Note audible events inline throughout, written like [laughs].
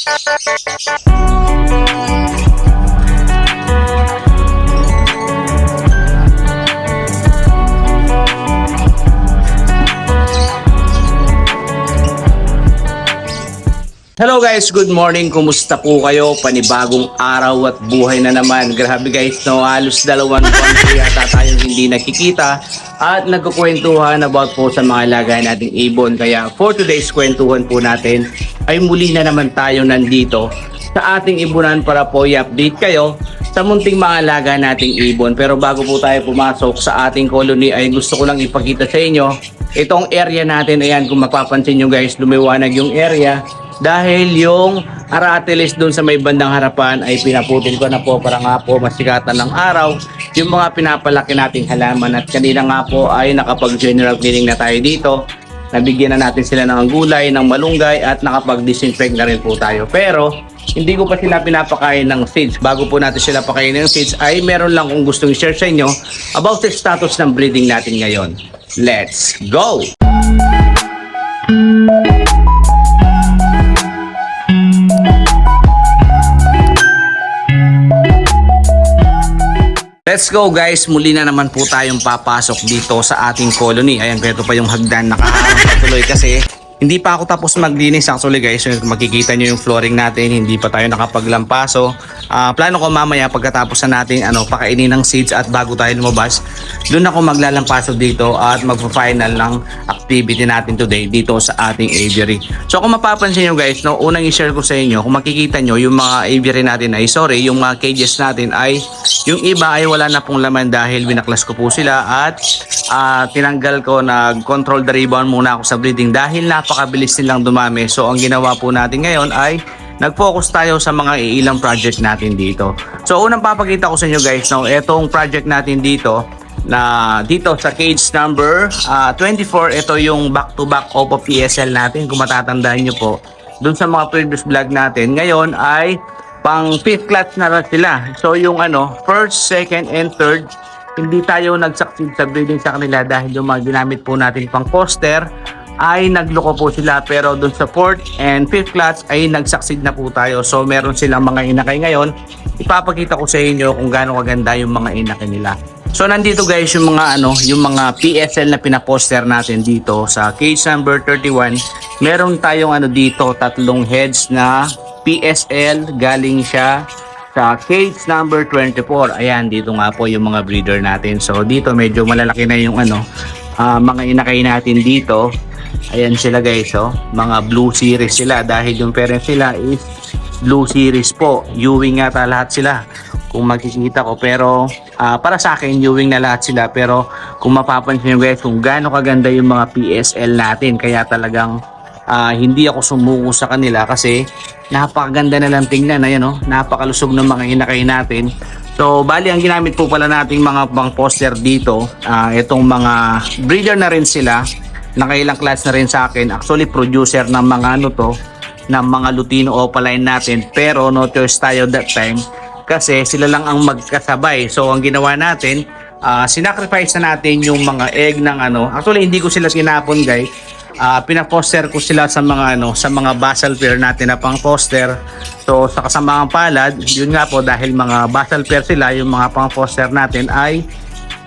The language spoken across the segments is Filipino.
Hello guys, good morning. Kumusta po kayo? Panibagong araw at buhay na naman. Grabe guys, no, halos dalawang buwan po yata tayong hindi nakikita at nagkukwentuhan about po sa mga alaga nating ibon. Kaya for today's kwentuhan po natin ay muli na naman tayo nandito sa ating ibunan para po i-update kayo sa munting mga alaga nating ibon. Pero bago po tayo pumasok sa ating colony ay gusto ko lang ipakita sa inyo itong area natin. Ayan, kung mapapansin nyo guys, lumiwanag yung area dahil yung aratilis doon sa may bandang harapan ay pinaputol ko na po para nga po masikatan ng araw yung mga pinapalaki nating halaman at kanina nga po ay nakapag general cleaning na tayo dito nabigyan na natin sila ng gulay, ng malunggay at nakapag-disinfect na rin po tayo. Pero hindi ko pa sila pinapakain ng seeds. Bago po natin sila pakain ng seeds ay meron lang kung gustong i-share sa inyo about the status ng breeding natin ngayon. Let's go! Let's go guys, muli na naman po tayong papasok dito sa ating colony. Ayan, ito pa yung hagdan nakaharang patuloy kasi hindi pa ako tapos maglinis actually guys. Yung makikita nyo yung flooring natin, hindi pa tayo nakapaglampaso. Ah, plano ko mamaya pagkatapos na natin ano, pakainin ng seeds at bago tayo lumabas, doon ako maglalampaso dito at magpa-final ng activity natin today dito sa ating aviary. So kung mapapansin nyo guys, no, unang i-share ko sa inyo, kung makikita nyo yung mga aviary natin ay sorry, yung mga cages natin ay yung iba ay wala na pong laman dahil binaklas ko po sila at ah, tinanggal ko, nag-control the rebound muna ako sa breeding dahil napakabilis nilang dumami. So ang ginawa po natin ngayon ay nag-focus tayo sa mga ilang project natin dito. So unang papakita ko sa inyo guys, no, etong project natin dito na dito sa cage number ah, 24, ito yung back-to-back Oppo PSL natin kung matatandaan nyo po. Doon sa mga previous vlog natin, ngayon ay pang fifth clutch na sila. So yung ano, first, second, and third, hindi tayo nag-succeed sa breeding sa kanila dahil yung mga ginamit po natin pang poster ay nagloko po sila pero doon sa fourth and fifth class ay nag-succeed na po tayo. So meron silang mga inakay ngayon. Ipapakita ko sa inyo kung gaano kaganda yung mga inakay nila. So nandito guys yung mga ano, yung mga PSL na pinaposter natin dito sa cage number 31. Meron tayong ano dito, tatlong heads na PSL galing siya sa cage number 24. Ayan, dito nga po yung mga breeder natin. So dito medyo malalaki na yung ano, ah, mga inakay natin dito. Ayan sila guys, oh. Mga blue series sila dahil yung parents sila is blue series po. Ewing yata lahat sila. Kung makikita ko pero ah, para sa akin Ewing na lahat sila pero kung mapapansin nyo guys kung gaano kaganda yung mga PSL natin kaya talagang ah, hindi ako sumuko sa kanila kasi napakaganda na lang tingnan ayan oh, napakalusog ng mga inakay natin So, bali ang ginamit po pala nating mga pang poster dito, ah, itong mga breeder na rin sila, nakailang class na rin sa akin. Actually, producer ng mga ano to, ng mga Lutino Opaline natin. Pero no choice tayo that time kasi sila lang ang magkasabay. So, ang ginawa natin, ah, sinacrifice na natin yung mga egg ng ano. Actually, hindi ko sila tinapon guys. Ah, pinaposter ko sila sa mga ano sa mga basal pair natin na pang poster. So sa kasamaang palad, yun nga po dahil mga basal pair sila, yung mga pang poster natin ay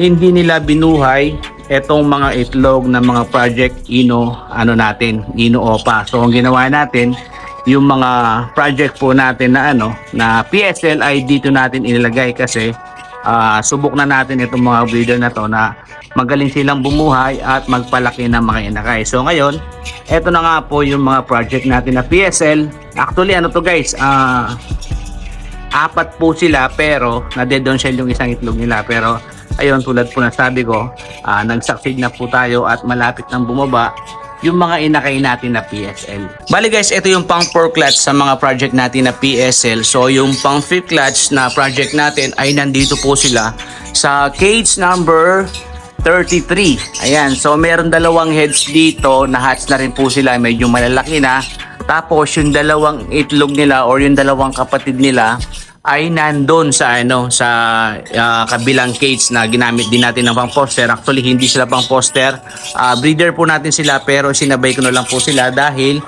hindi nila binuhay etong mga itlog ng mga project Ino ano natin, Ino Opa. So ang ginawa natin, yung mga project po natin na ano na PSL ay dito natin inilagay kasi ah, subok na natin itong mga breeder na to na magaling silang bumuhay at magpalaki ng mga inakay. So ngayon, eto na nga po yung mga project natin na PSL. Actually ano to guys, ah apat po sila pero na-dead on shell yung isang itlog nila pero ayun tulad po na sabi ko ah, nag-succeed na po tayo at malapit nang bumaba yung mga inakay natin na PSL. Bali guys, ito yung pang 4 clutch sa mga project natin na PSL. So yung pang 5 clutch na project natin ay nandito po sila sa cage number 33. Ayan, so meron dalawang heads dito na hatch na rin po sila, medyo malalaki na. Tapos yung dalawang itlog nila or yung dalawang kapatid nila ay nandun sa ano sa ah, kabilang cage na ginamit din natin ng pang poster. Actually hindi sila pang poster. Ah, breeder po natin sila pero sinabay ko na lang po sila dahil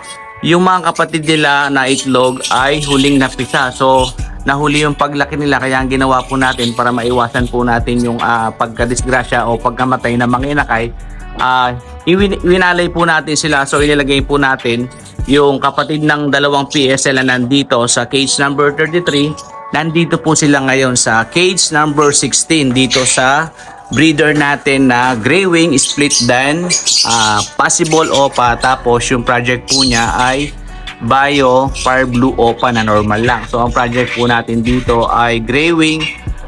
yung mga kapatid nila na itlog ay huling napisa. So, nahuli yung paglaki nila kaya ang ginawa po natin para maiwasan po natin yung ah, pagkadisgrasya o pagkamatay ng mga inakay, ah, iwin- winalay po natin sila. So, inilagay po natin yung kapatid ng dalawang PSL na nandito sa cage number 33. Nandito po sila ngayon sa cage number 16 dito sa breeder natin na gray wing split dan ah, possible opa tapos yung project po niya ay bio fire blue opa na normal lang so ang project po natin dito ay gray wing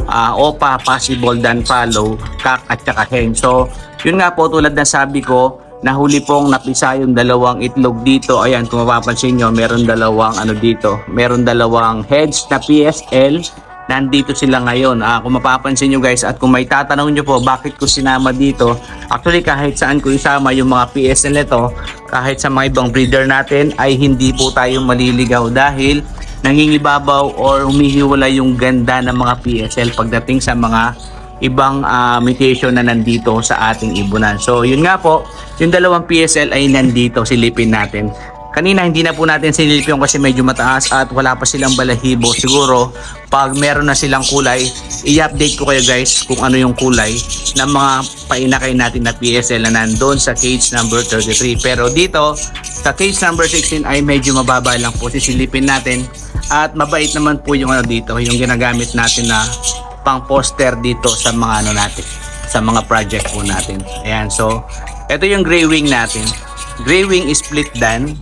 ah, opa possible dan follow kak at saka hen so yun nga po tulad ng sabi ko nahuli pong napisa yung dalawang itlog dito. Ayan kung mapapansin nyo meron dalawang ano dito. Meron dalawang heads na PSL nandito sila ngayon. Ah, kung mapapansin nyo guys at kung may tatanong nyo po bakit ko sinama dito, actually kahit saan ko isama yung mga PSL nito, kahit sa mga ibang breeder natin ay hindi po tayo maliligaw dahil nangingibabaw or humihiwala yung ganda ng mga PSL pagdating sa mga ibang ah, mutation na nandito sa ating ibunan. So yun nga po, yung dalawang PSL ay nandito silipin natin. Kanina hindi na po natin sinilipin kasi medyo mataas at wala pa silang balahibo. Siguro pag meron na silang kulay, i-update ko kayo guys kung ano yung kulay ng mga painakay natin na PSL na nandun sa cage number 33. Pero dito sa cage number 16 ay medyo mababa lang po sisilipin natin at mabait naman po yung ano dito, yung ginagamit natin na pang poster dito sa mga ano natin, sa mga project po natin. Ayan, so ito yung gray wing natin. Gray wing split dan,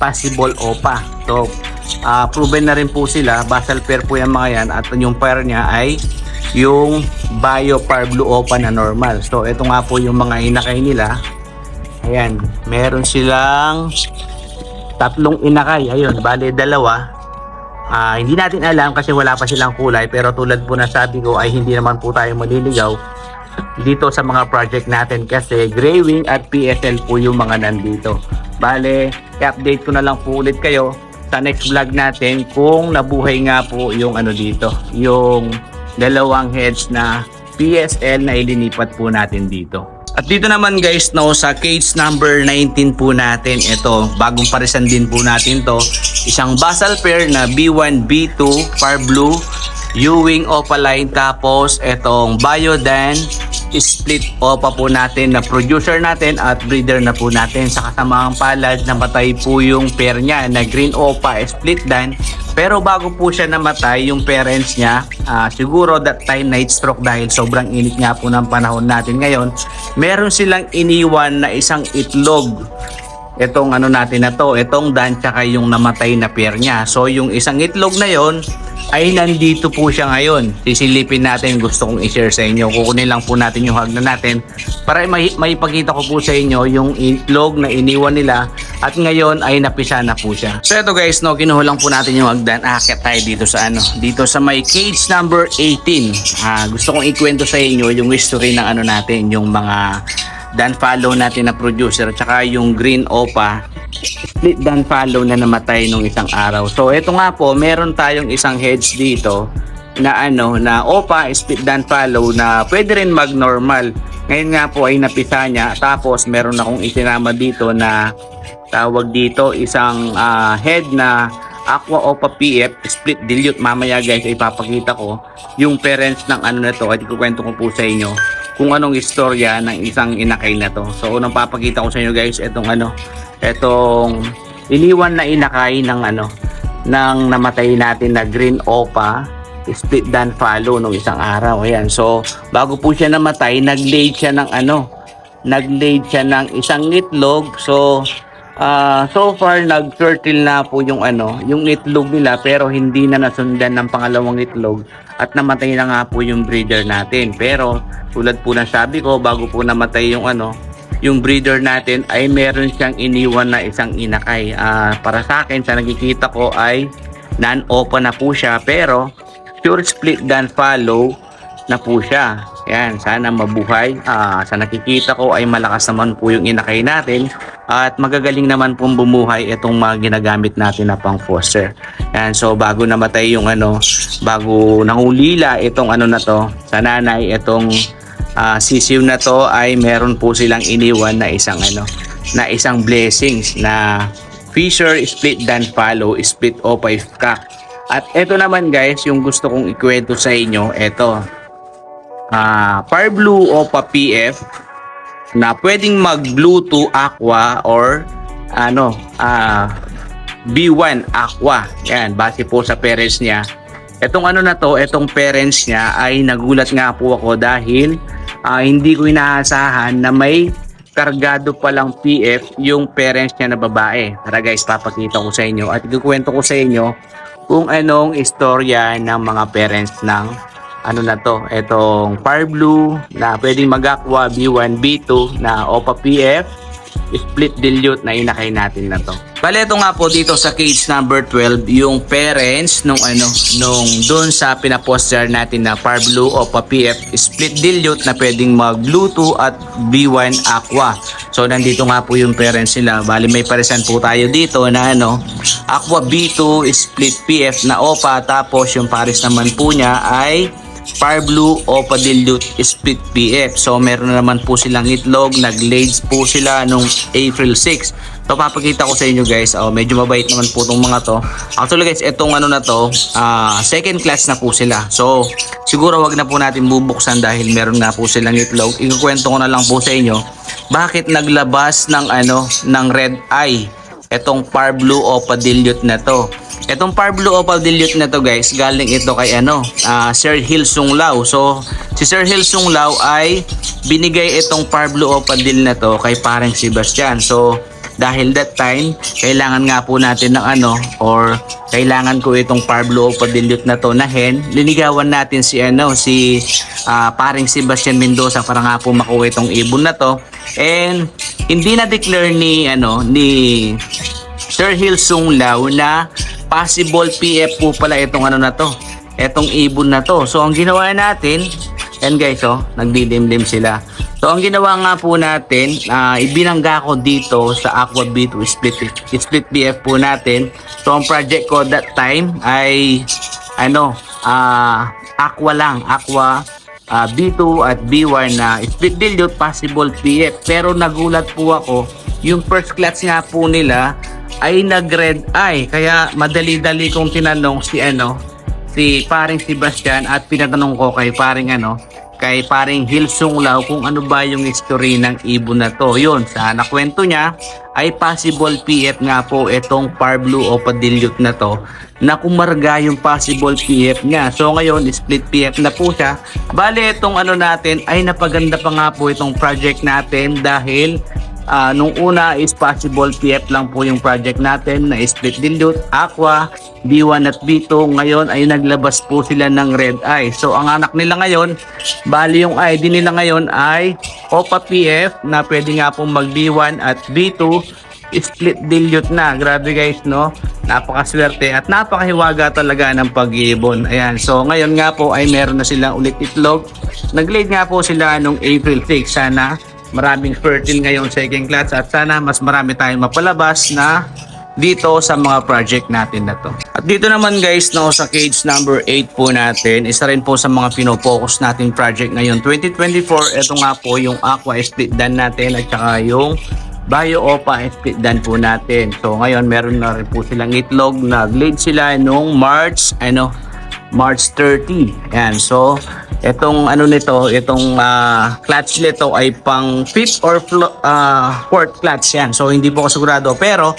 possible opa. So, ah, proven na rin po sila, basal pair po yung mga yan at yung pair niya ay yung bio par blue opa na normal. So, ito nga po yung mga inakay nila. Ayan, meron silang tatlong inakay. Ayun, bale dalawa. Ah, hindi natin alam kasi wala pa silang kulay pero tulad po na sabi ko ay hindi naman po tayo maliligaw dito sa mga project natin kasi gray wing at PSL po yung mga nandito. Bale, i-update ko na lang po ulit kayo sa next vlog natin kung nabuhay nga po yung ano dito, yung dalawang heads na PSL na ilinipat po natin dito. At dito naman guys no sa cage number 19 po natin ito bagong parisan din po natin to. Isang basal pair na B1 B2 far blue Ewing Opaline tapos etong Biodan split opa po natin na producer natin at breeder na po natin. Sa kasamang palad namatay po yung pair niya na green opa split dan pero bago po siya namatay yung parents niya ah, siguro that time night stroke dahil sobrang init nga po ng panahon natin ngayon meron silang iniwan na isang itlog itong ano natin na to, itong dan tsaka yung namatay na pair niya. So yung isang itlog na yon ay nandito po siya ngayon. Sisilipin natin, gusto kong i-share sa inyo. Kukunin lang po natin yung hagna natin para may, maipakita ko po sa inyo yung itlog na iniwan nila at ngayon ay napisa na po siya. So ito guys, no, kinuha lang po natin yung hagdan. Akit tayo dito sa ano, dito sa may cage number 18. Ah, gusto kong ikwento sa inyo yung history ng ano natin, yung mga dan follow natin na producer tsaka yung green opa split dan follow na namatay nung isang araw. So ito nga po meron tayong isang heads dito na ano na opa split dan follow na pwede rin mag normal ngayon nga po ay napisa niya tapos meron akong isinama dito na tawag dito isang ah, head na Aqua Opa PF split dilute. Mamaya guys ipapakita ko yung parents ng ano na to at ikukwento ko po sa inyo kung anong istorya ng isang inakay na to. So unang papakita ko sa inyo guys itong ano, itong iniwan na inakay ng ano ng namatay natin na green opa split dan follow nung isang araw. Ayan. So bago po siya namatay, nag-laid siya ng ano, nag-laid siya ng isang itlog. So ah so far nag-fertile na po yung ano, yung itlog nila pero hindi na nasundan ng pangalawang itlog at namatay na nga po yung breeder natin. Pero tulad po ng sabi ko bago po namatay yung ano, yung breeder natin ay meron siyang iniwan na isang inakay. Ah, para sa akin sa nakikita ko ay non-open na po siya pero sure split dan follow na po siya. Yan, sana mabuhay. Ah, sa nakikita ko ay malakas naman po yung inakay natin at magagaling naman pong bumuhay itong mga ginagamit natin na pang foster. Yan, so bago namatay yung ano, bago nangulila itong ano na to, sa nanay itong ah, sisiw na to ay meron po silang iniwan na isang ano, na isang blessings na Fisher split dan follow split O5 cock. At ito naman guys, yung gusto kong ikwento sa inyo, ito. Ah, Par Blue Opa PF na pwedeng mag blue to aqua or ano, ah B1 aqua. Yan, base po sa parents niya. Etong ano na to, etong parents niya ay nagulat nga po ako dahil ah, hindi ko inaasahan na may kargado palang PF yung parents niya na babae. Tara guys, papakita ko sa inyo at ikukwento ko sa inyo kung anong istorya ng mga parents ng ano na to, etong Fire Blue na pwedeng mag-aqua B1, B2 na OPA PF split dilute na inakay natin na to. Bale ito nga po dito sa cage number 12 yung parents nung ano nung doon sa pinaposter natin na Fire Blue OPA PF split dilute na pwedeng mag blue 2 at B1 aqua. So nandito nga po yung parents nila. Bali may paresan po tayo dito na ano aqua B2 split PF na OPA tapos yung pares naman po niya ay Fire Blue o Dilute Split PF. So meron na naman po silang itlog, nag-lades po sila nung April 6. So papakita ko sa inyo guys, oh, medyo mabait naman po itong mga to. Actually guys, itong ano na to, ah, second class na po sila. So siguro wag na po natin bubuksan dahil meron nga po silang itlog. Ikukwento ko na lang po sa inyo, bakit naglabas ng ano, ng red eye etong Par Blue Opal Dilute na to. Etong Par Blue Opal Dilute na to guys, galing ito kay ano, ah, Sir Hilsung Lau. So, si Sir Hilsung Lau ay binigay itong Par Blue Opal Dilute na to kay parang Sebastian. So, dahil that time, kailangan nga po natin ng ano, or kailangan ko itong Par Blue Opal Dilute na to na hen, linigawan natin si ano, si ah, paring Sebastian Mendoza para nga po makuha itong ibon na to. And hindi na declare ni ano ni Sir Hilsung Lau na possible PF po pala itong ano na to. Etong ibon na to. So ang ginawa natin, yan guys oh, nagdidimdim sila. So ang ginawa nga po natin, ah, ibinangga ko dito sa Aqua B2 split split BF po natin. So ang project ko that time ay ano, ah Aqua lang, Aqua ah, B2 at B1 na split dilute possible PF. Pero nagulat po ako, yung first class nga po nila ay nag-red eye. Kaya madali-dali kong tinanong si ano, si paring Sebastian at pinatanong ko kay paring ano, kay paring Hilsung Lau kung ano ba yung history ng ibon na to. Yun, sa nakwento niya ay possible PF nga po itong Par Blue o Padilute na to na kumarga yung possible PF niya. So ngayon, split PF na po siya. Bale, itong ano natin ay napaganda pa nga po itong project natin dahil Ah, nung una is possible PF lang po yung project natin na split dilute, aqua, B1 at B2. Ngayon ay naglabas po sila ng red eye. So ang anak nila ngayon, bali yung ID nila ngayon ay OPA PF na pwede nga pong mag B1 at B2 split dilute na. Grabe guys, no? Napakaswerte at napakahiwaga talaga ng pag-iibon. Ayan. So, ngayon nga po ay meron na silang ulit itlog. Nag-late nga po sila nung April 6. Sana maraming fertile ngayon second class at sana mas marami tayong mapalabas na dito sa mga project natin na to. At dito naman guys no sa cage number 8 po natin, isa rin po sa mga pino-focus natin project ngayon 2024. Ito nga po yung aqua split dan natin at saka yung Bio Opa split dan po natin. So ngayon meron na rin po silang itlog. Nag-late sila nung March ano March 30. Yan. So, itong ano nito, itong ah, clutch nito ay pang fifth or ah, fourth clutch yan. So, hindi po ako sigurado. Pero,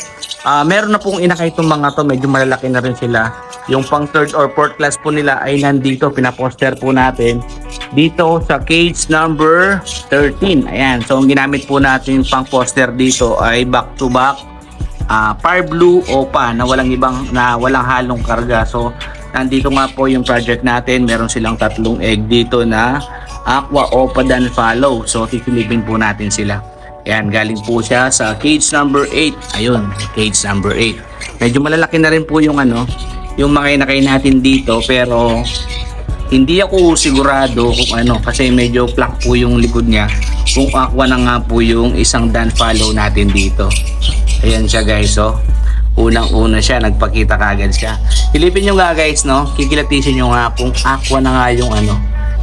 ah, meron na pong inakay itong mga to. Medyo malalaki na rin sila. Yung pang third or fourth class po nila ay nandito. Pinaposter po natin. Dito sa cage number 13. Ayan. So, ang ginamit po natin pang poster dito ay back to back ah Fire Blue Opa na walang ibang na walang halong karga. So nandito nga po yung project natin. Meron silang tatlong egg dito na Aqua Opa dan Follow. So titilipin po natin sila. Yan, galing po siya sa cage number 8. Ayun, cage number 8. Medyo malalaki na rin po yung ano, yung mga inakay natin dito pero hindi ako sigurado kung ano kasi medyo flat po yung likod niya kung aqua na nga po yung isang dan follow natin dito ayan siya guys oh unang una siya nagpakita kagad siya silipin nyo nga guys no kikilatisin nyo nga kung aqua na nga yung ano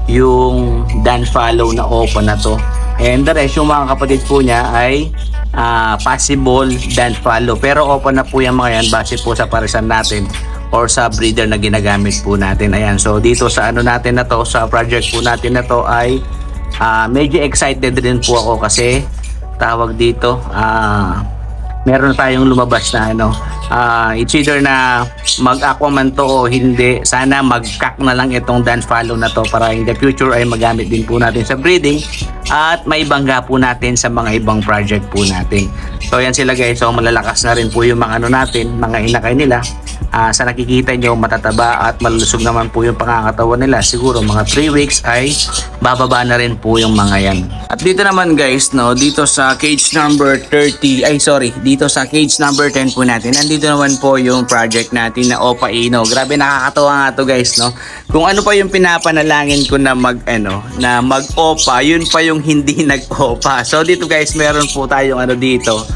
yung dan follow na open na to and the rest yung mga kapatid po niya ay ah, possible dan follow. Pero open na po yung mga yan base po sa parisan natin or sa breeder na ginagamit po natin. Ayan, so dito sa ano natin na to, sa project po natin na to ay ah, medyo excited din po ako kasi tawag dito, ah, meron tayong lumabas na ano, ah, it's either na mag-aqua man to o hindi, sana mag-cack na lang itong dance follow na to para in the future ay magamit din po natin sa breeding at may bangga po natin sa mga ibang project po natin. So yan sila guys, so malalakas na rin po yung mga ano natin, mga inakay nila. Ah, sa nakikita nyo matataba at malulusog naman po yung pangangatawan nila. Siguro mga 3 weeks ay bababa na rin po yung mga yan. At dito naman guys, no, dito sa cage number 30, ay sorry, dito sa cage number 10 po natin, nandito naman po yung project natin na Opa Ino. Grabe nakakatawa nga to guys, no. Kung ano pa yung pinapanalangin ko na mag ano, na mag-opa, yun pa yung hindi [laughs] nag-opa. So dito guys, meron po tayong ano dito,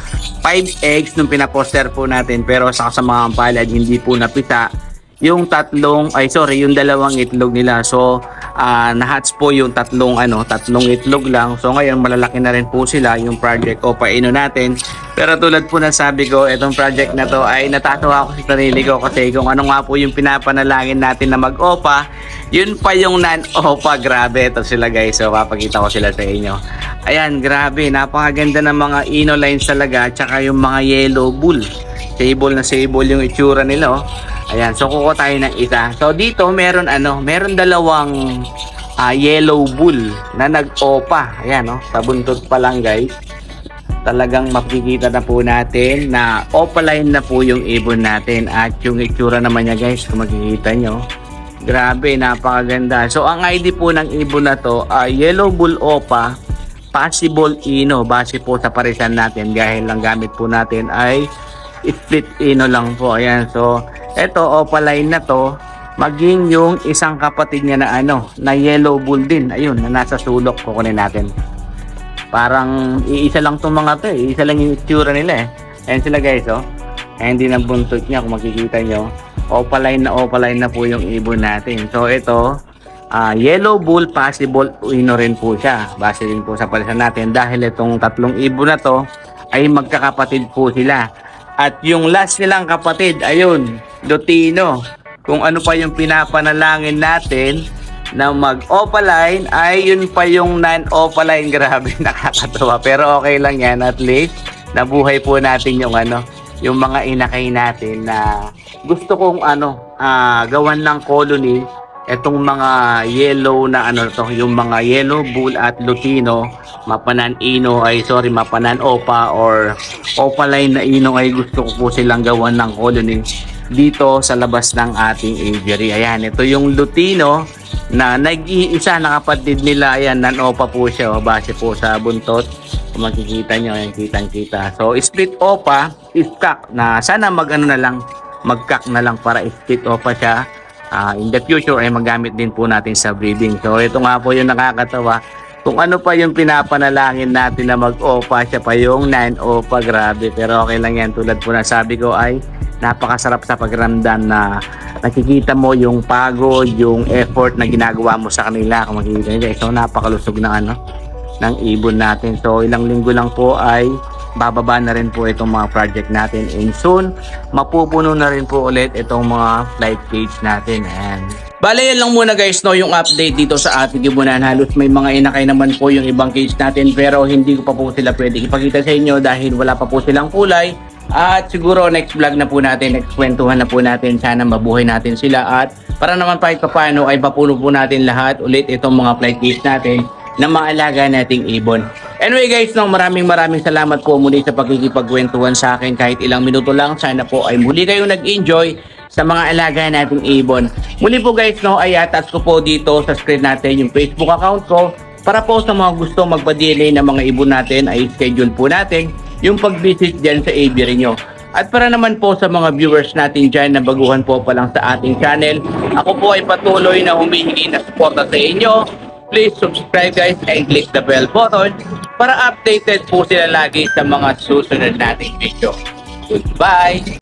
5 eggs nung pinaposter po natin pero sa kasamaang palad hindi po napita yung tatlong ay sorry yung dalawang itlog nila so ah nahats po yung tatlong ano tatlong itlog lang. So ngayon malalaki na rin po sila yung project o paino natin. Pero tulad po na sabi ko itong project na to ay natatawa ako sa sarili ko kasi kung ano nga po yung pinapanalangin natin na mag-opa yun pa yung non-opa grabe ito sila guys. So papakita ko sila sa inyo. Ayan grabe. Napakaganda ng mga ino lines talaga tsaka yung mga yellow bull sable na sable yung itsura nila oh. Ayan, so kuko tayo ng isa. So dito meron ano, meron dalawang ah, yellow bull na nag-opa. Ayan, no? Sa buntot pa lang, guys. Talagang makikita na po natin na opaline na po yung ibon natin at yung itsura naman niya, guys, kung makikita nyo. Grabe, napakaganda. So ang ID po ng ibon na to ay yellow bull opa possible ino base po sa parisan natin dahil lang gamit po natin ay split ino lang po. Ayan, so eto opaline na to. Maging yung isang kapatid niya na ano na yellow bull din. Ayun na nasa sulok kukunin natin. Parang iisa lang tong mga to eh. isa lang yung itsura nila eh. Ayan sila guys oh. Ayan din ang buntot niya kung makikita nyo opaline na opaline na po yung ibon natin. So ito ah, yellow bull possible ino rin po siya. Base din po sa palisan natin. Dahil itong tatlong ibon na to ay magkakapatid po sila at yung last nilang kapatid, ayun, Lutino. Kung ano pa yung pinapanalangin natin na mag-opaline, ay yun pa yung non-opaline. [laughs] Grabe, nakakatawa. Pero okay lang yan. At least, nabuhay po natin yung ano, yung mga inakay natin na gusto kong ano, ah, gawan ng colony etong mga yellow na ano to, yung mga yellow bull at lutino, mapanan ino ay sorry, mapanan opa or opaline na ino ay gusto ko po silang gawan ng colony dito sa labas ng ating aviary. Ayan, ito yung lutino na nag-iisa na kapatid nila. Ayan, nan-opa po siya oh, base po sa buntot. Kung makikita nyo, ayan, kitang-kita. So, split opa is cock na sana mag-ano na lang, mag-cock na lang para split opa siya ah, in the future ay magamit din po natin sa breeding. So ito nga po yung nakakatawa. Kung ano pa yung pinapanalangin natin na mag-OPA, siya pa yung 9-OPA, grabe. Pero okay lang yan. Tulad po na sabi ko ay napakasarap sa pagramdam na nakikita mo yung pagod, yung effort na ginagawa mo sa kanila. Kung makikita nila, so napakalusog ng ano, ng ibon natin. So ilang linggo lang po ay bababa na rin po itong mga project natin. And soon mapupuno na rin po ulit itong mga flight cage natin. Ayan. Bale yan lang muna guys no yung update dito sa ating ibunan halos may mga inakay naman po yung ibang cage natin pero hindi ko pa po sila pwede ipakita sa inyo dahil wala pa po silang kulay. At siguro next vlog na po natin next kwentuhan na po natin sana mabuhay natin sila. At para naman kahit paano ay papuno po natin lahat ulit itong mga flight cage natin na maalaga nating ibon. Anyway guys, no, maraming maraming salamat po muli sa pagkikipagkwentuhan sa akin kahit ilang minuto lang. Sana po ay muli kayong nag-enjoy sa mga alaga nating ibon. Muli po guys, no, ay attach ko po dito sa screen natin yung Facebook account ko para po sa mga gusto magpa-DNA ng mga ibon natin ay schedule po natin yung pag-visit dyan sa aviary nyo. At para naman po sa mga viewers natin dyan na baguhan po pa lang sa ating channel, ako po ay patuloy na humihingi na suporta sa inyo please subscribe guys and click the bell button para updated po sila lagi sa mga susunod nating video. Goodbye!